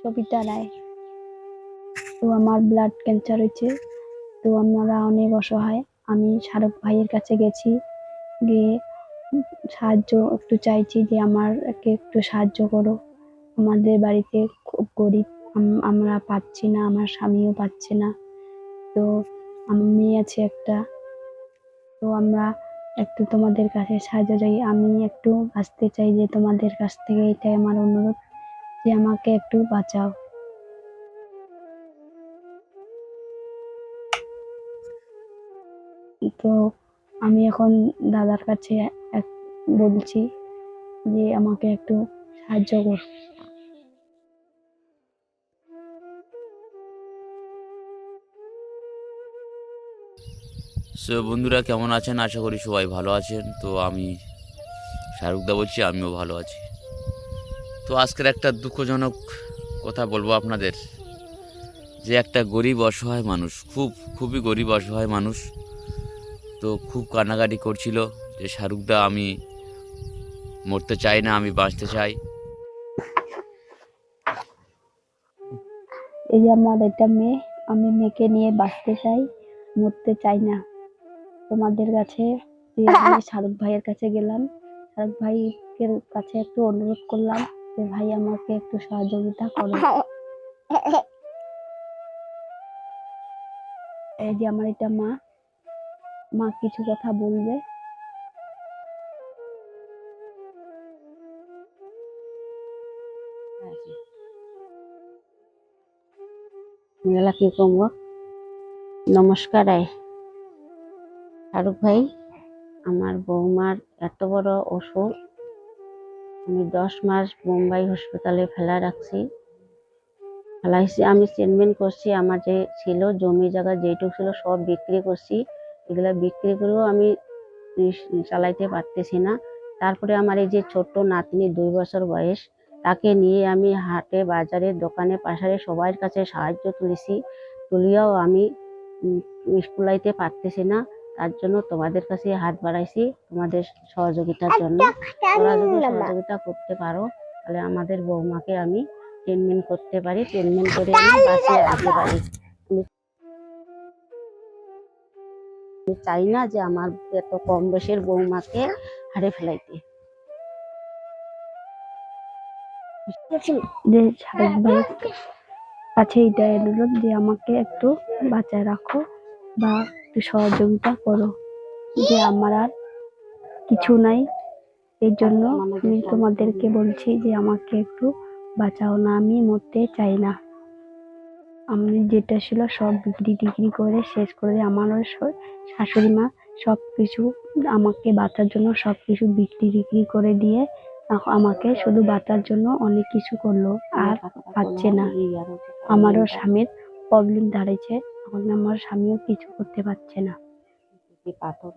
সবিতা রায় তো আমার blood cancer হয়েছে। তো আমরা অনেক অসহায়। আমি শাহরুখ ভাইয়ের কাছে গেছি। গিয়ে সাহায্য একটু চাইছি যে আমারকে একটু সাহায্য করো। আমাদের বাড়িতে খুব গরিব। আমরা পাচ্ছি না, আমার স্বামীও পাচ্ছে না। তো আমার মেয়ে আছে একটা। তো আমরা একটু তোমাদের কাছে সাহায্য চাই। আমি একটু বাঁচতে চাই যে তোমাদের কাছ থেকে এটাই আমার অনুরোধ। যে আমাকে একটু বাঁচাও। তো আমি এখন দাদার কাছে এক বলছি যে আমাকে একটু সাহায্য কর। সো বন্ধুরা, কেমন আছেন? আশা করি সবাই ভালো আছেন। তো আমি শাহরুখদা বলছি, আমিও ভালো আছি। তো আজকের একটা দুঃখজনক কথা বলব আপনাদের, যে একটা গরিব অসহায় মানুষ, খুব, খুবই গরিব অসহায় মানুষ, তো খুব কান্নাকাটি করছিল যে শাহরুখদা আমি মরতে চাই না, আমি বাঁচতে চাই। এই আমার একটা মেয়ে, আমি মেয়েকে নিয়ে বাঁচতে চাই, মরতে চাই না। তোমাদের কাছে শাহরুখ ভাইয়ের কাছে গেলাম, শাহরুখ ভাইয়ের কাছে একটু অনুরোধ করলাম। যে ভাই, আমাকে একটু সহযোগিতা করো। এই যে আমার এটা মা মা কিছু কথা বলবে। নমস্কার আয় শাহরুখ ভাই। আমার বৌমার এত বড় অসুখ। আমি দশ মাস মুম্বাই হসপিটালে ফেলা রাখছি। ফেলাইছি, আমি ট্রিটমেন্ট করছি, আমার যে ছিল, জমি জায়গা যেটুকু ছিল, সব বিক্রি করছি। এগুলো বিক্রি করেও আমি চালাইতে পারতেছি না। তারপরে আমার এই যে ছোট্ট নাতনি দুই বছর বয়স, তাকে নিয়ে আমি হাটে, বাজারে, দোকানে, পাশারে সবার কাছে সাহায্য তুলেছি। তুলিয়াও আমি স্কুলাইতে পারতেছি না। তার জন্য তোমাদের কাছে হাত বাড়াইছি তোমাদের সহযোগিতার জন্য। তোরা যদি সহযোগিতা করতে পারো তাহলে আমাদের বৌমাকে আমি ট্রিটমেন্ট করতে পারি ট্রিটমেন্ট করে আমি বাঁচিয়ে রাখতে পারি। আমি চাই না যে আমার এত কম বয়সের বৌমাকে হারে ফেলাইতে। যে কাছে এটা অনুরোধ যে আমাকে একটু বাঁচায় রাখো বা একটু সহযোগিতা করো। যে আমার আর কিছু নাই, এর জন্য আমি তোমাদেরকে বলছি যে আমাকে একটু বাঁচাও না, আমি মরতে চাই না। আমি যেটা ছিল সব বিক্রি টিক্রি করে শেষ করে আমারও শাশুড়ি মা সব কিছু আমাকে বাঁচার জন্য সব কিছু বিক্রি টিক্রি করে দিয়ে আমাকে শুধু বাঁচার জন্য অনেক কিছু করল, আর পাচ্ছে না। আমারও স্বামীর প্রবলেম দাঁড়িয়েছে। এখন আমার স্বামীও কিছু করতে পারছে না। পাথর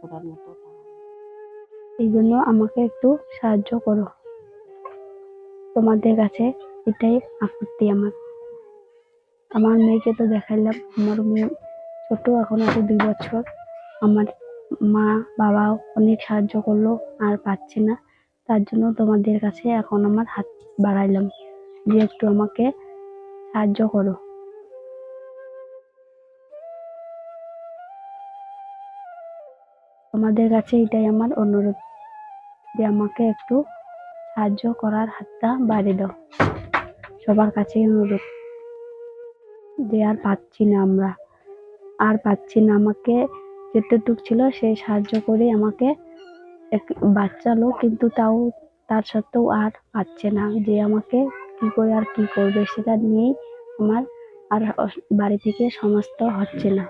করার মতো এই জন্য আমাকে একটু সাহায্য করো। তোমাদের কাছে এটাই আপত্তি আমার। আমার মেয়েকে তো দেখাইলাম আমার মেয়ে ছোট এখন আছে দুই বছর। আমার মা বাবাও অনেক সাহায্য করল আর পাচ্ছে না। তার জন্য তোমাদের কাছে এখন আমার হাত বাড়াইলাম। যে একটু আমাকে সাহায্য করো। তোমাদের কাছে এটাই আমার অনুরোধ যে আমাকে একটু সাহায্য করার হাতটা বাড়িয়ে দাও। সবার কাছেই অনুরোধ যে আর পাচ্ছি না আমরা। আর পাচ্ছি না, আমাকে যেটুক ছিল সেই সাহায্য করে আমাকে এক- বাঁচালো কিন্তু তাও, তার সত্ত্বেও আর পাচ্ছে না। যে আমাকে কি করে আর কি করবে সেটা নিয়েই আমার আর বাড়ি থেকে সমস্ত হচ্ছে না।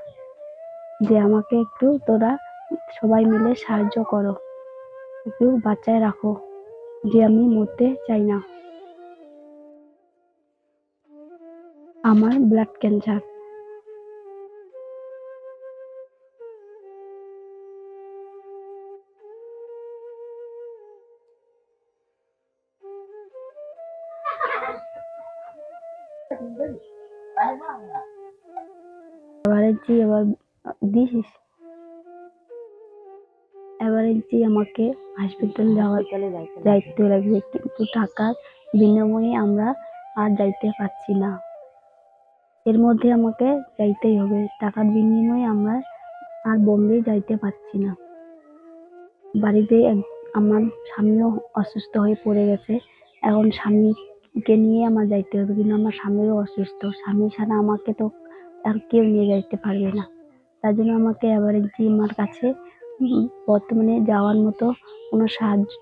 যে আমাকে একটু তোরা সবাই মিলে সাহায্য করো। একটু বাঁচায় রাখো, যে আমি মরতে চাই না। আমার ব্লাড ক্যান্সার জি এবার দিস? এবারে জি আমাকে হসপিটাল যাওয়ার যাইতে লাগবে, কিন্তু টাকার বিনিময়ে আমরা আর যাইতে পারছি না। এর মধ্যে আমাকে যাইতেই হবে। টাকার বিনিময়ে আমরা আর বোম্বে যাইতে পারছি না। বাড়িতে আমার স্বামীও অসুস্থ হয়ে পড়ে গেছে। এখন স্বামীকে নিয়ে আমার যাইতে হবে, কিন্তু আমার স্বামীও অসুস্থ। স্বামী ছাড়া আমাকে তো আর কেউ নিয়ে যাইতে পারবে না। তার জন্য আমাকে এবারে আমার কাছে বর্তমানে যাওয়ার মতো কোনো সাহায্য,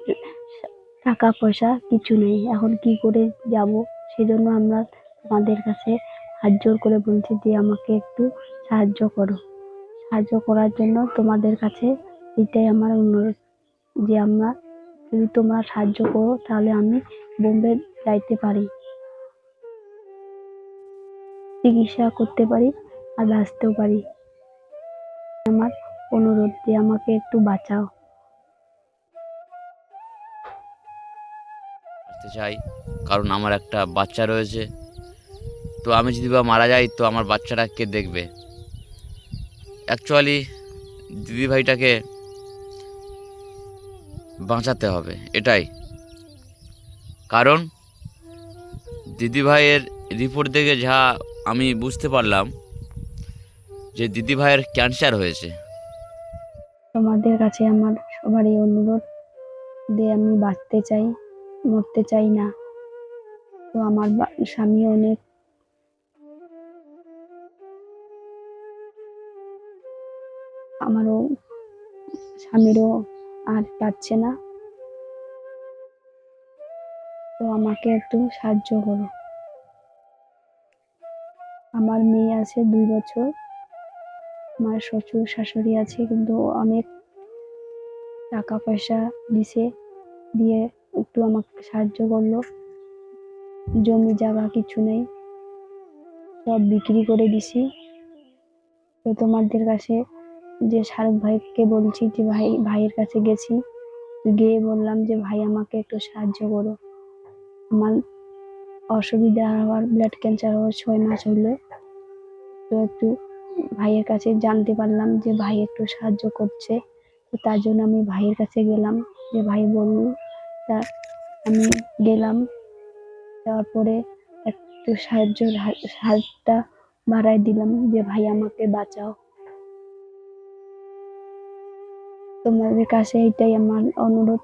টাকা পয়সা কিছু নেই। এখন কি করে যাব? সেজন্য আমরা তোমাদের কাছে হাত জোর করে বলছি যে, আমাকে একটু সাহায্য করো। সাহায্য করার জন্য তোমাদের কাছে এটাই আমার অনুরোধ যে, আমরা যদি তোমরা সাহায্য করো, তাহলে আমি বোম্বে যাইতে পারি। চিকিৎসা করতে পারি আর বাঁচতেও পারি। আমার অনুরোধ যে আমাকে একটু বাঁচাও। চাই, কারণ আমার একটা বাচ্চা রয়েছে। তো আমি যদি বা মারা যাই, তো আমার বাচ্চাটা কে দেখবে? অ্যাকচুয়ালি দিদিভাইটাকে বাঁচাতে হবে, এটাই। কারণ, দিদিভাইয়ের রিপোর্ট দেখে যা আমি বুঝতে পারলাম যে দিদিভাইয়ের ক্যান্সার হয়েছে। তোমাদের কাছে আমার সবারই অনুরোধ যে আমি বাঁচতে চাই, মরতে চাই না। তো আমার স্বামী অনেক আমারও স্বামীরও আর পাচ্ছে না। তো আমাকে একটু সাহায্য করো। আমার মেয়ে আছে দুই বছর। আমার শ্বশুর শাশুড়ি আছে, কিন্তু অনেক টাকা পয়সা দিছে দিয়ে একটু আমাকে সাহায্য করল। জমি জায়গা কিছু নেই, সব বিক্রি করে দিছি। তো তোমাদের কাছে যে শাহরুখ ভাইকে বলছি যে ভাই, ভাইয়ের কাছে গেছি, গিয়ে বললাম যে ভাই আমাকে একটু সাহায্য করো। আমার অসুবিধা হওয়ার ব্লাড ক্যান্সার হওয়ার ছয় মাস হলো তো একটু ভাইয়ের কাছে জানতে পারলাম যে ভাই একটু সাহায্য করছে। তো তার জন্য আমি ভাইয়ের কাছে গেলাম। যে ভাই বলল, তা আমি গেলাম। যাওয়ার পরে একটু সাহায্য হাতটা বাড়াই দিলাম যে, ভাই, আমাকে বাঁচাও। তোমাদের কাছে এটাই আমার অনুরোধ।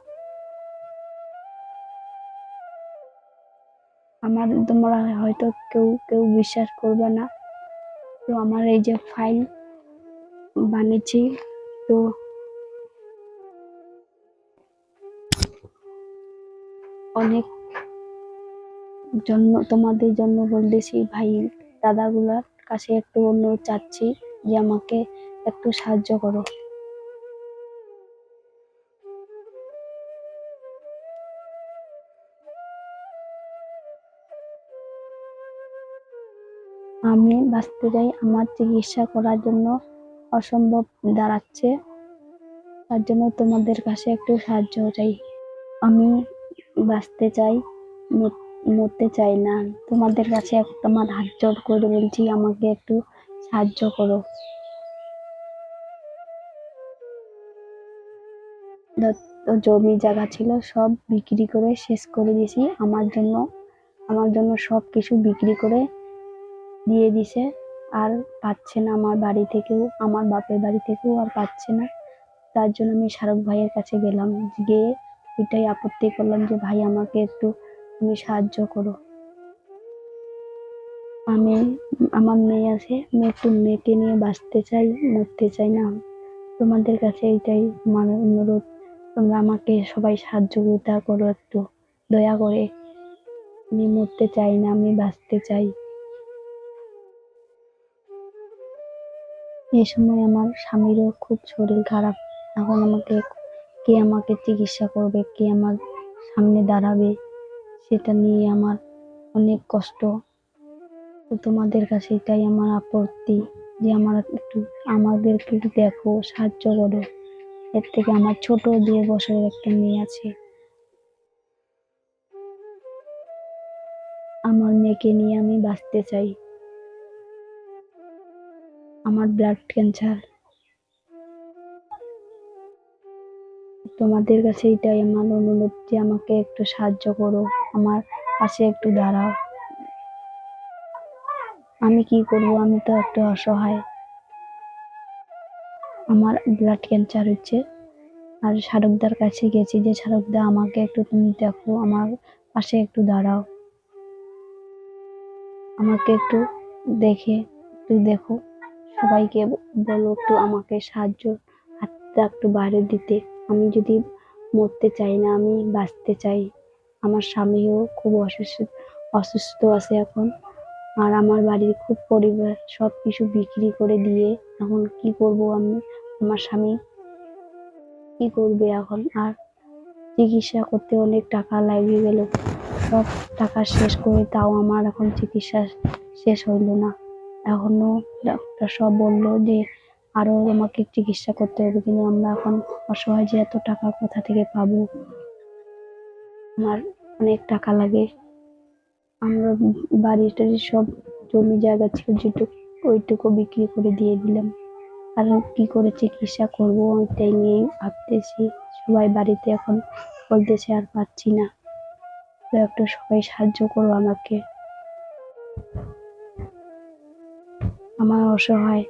আমার, তোমরা হয়তো কেউ কেউ বিশ্বাস করবে না। তো আমার এই যে ফাইল বানিয়েছি, তো অনেক জন্য তোমাদের জন্য বলতেছি, ভাই, দাদাগুলার কাছে একটু অনুরোধ চাচ্ছি যে আমাকে একটু সাহায্য করো। আমি বাঁচতে চাই, আমার চিকিৎসা করার জন্য অসম্ভব দাঁড়াচ্ছে। তার জন্য তোমাদের কাছে একটু সাহায্য চাই। আমি বাঁচতে চাই, মর- মরতে চাই না। তোমাদের কাছে আমার হাত জোড় করে বলছি, আমাকে একটু সাহায্য করো। জমি জায়গা ছিল সব বিক্রি করে শেষ করে দিয়েছি। আমার জন্য আমার জন্য সব কিছু বিক্রি করে দিয়ে দিছে। আর পাচ্ছে না আমার বাড়ি থেকেও, আমার বাপের বাড়ি থেকেও আর পাচ্ছে না। তার জন্য আমি শাহরুখ ভাইয়ের কাছে গেলাম। গিয়ে এটাই আপত্তি করলাম যে, ভাই, আমাকে একটু তুমি সাহায্য করো। আমি, আমার মেয়ে আছে, আমি একটু মেয়েকে নিয়ে বাঁচতে চাই, মরতে চাই না। তোমাদের কাছে এইটাই আমার অনুরোধ। তোমরা আমাকে সবাই সাহায্যতা করো একটু দয়া করে। আমি মরতে চাই না, আমি বাঁচতে চাই। এই সময় আমার স্বামীরও খুব শরীর খারাপ। এখন আমাকে কে আমাকে চিকিৎসা করবে, কে আমার সামনে দাঁড়াবে, সেটা নিয়ে আমার অনেক কষ্ট। তো তোমাদের কাছে এটাই আমার আপত্তি যে আমার একটু, আমাদেরকে একটু দেখো, সাহায্য করো। এর থেকে আমার ছোট দুই বছরের একটা মেয়ে আছে। আমার মেয়েকে নিয়ে আমি বাঁচতে চাই। আমার ব্লাড ক্যান্সার তোমাদের কাছে এটাই আমার অনুরোধ যে আমাকে একটু সাহায্য করো, আমার পাশে একটু দাঁড়াও। আমি কি করব? আমি তো একটা অসহায়। আমার ব্লাড ক্যান্সার হচ্ছে। আর শারকদার কাছে গেছি যে শারকদা আমাকে একটু তুমি দেখো, আমার পাশে একটু দাঁড়াও। আমাকে একটু দেখে, একটু দেখো। সবাইকে বলো একটু আমাকে সাহায্য হাতটা একটু বাইরে দিতে। আমি যদি মরতে চাই না, আমি বাঁচতে চাই। আমার স্বামীও খুব অসুস্থ অসুস্থ আছে এখন। আর আমার বাড়ির খুব পরিবার সব কিছু বিক্রি করে দিয়ে এখন কি করব আমি? আমার স্বামী কি করবে এখন? আর চিকিৎসা করতে অনেক টাকা লাগিয়ে গেল। সব টাকা শেষ করে তাও আমার এখন চিকিৎসা শেষ হইল না। এখনও ডাক্তার সব বলল যে আরও আমাকে চিকিৎসা করতে হবে, কিন্তু আমরা এখন অসহায় যে এত টাকা কোথা থেকে পাবো, আমার অনেক টাকা লাগে। আমরা বাড়ি টাড়ি সব জমি জায়গা ছিল যেটুকু, ওইটুকু বিক্রি করে দিয়ে দিলাম। আর কি করে চিকিৎসা করব ওইটাই নিয়েই ভাবতেছি, সবাই বাড়িতে এখন বলতেছে আর পাচ্ছি না। একটু সবাই সাহায্য করো আমাকে। আমার অসহায়।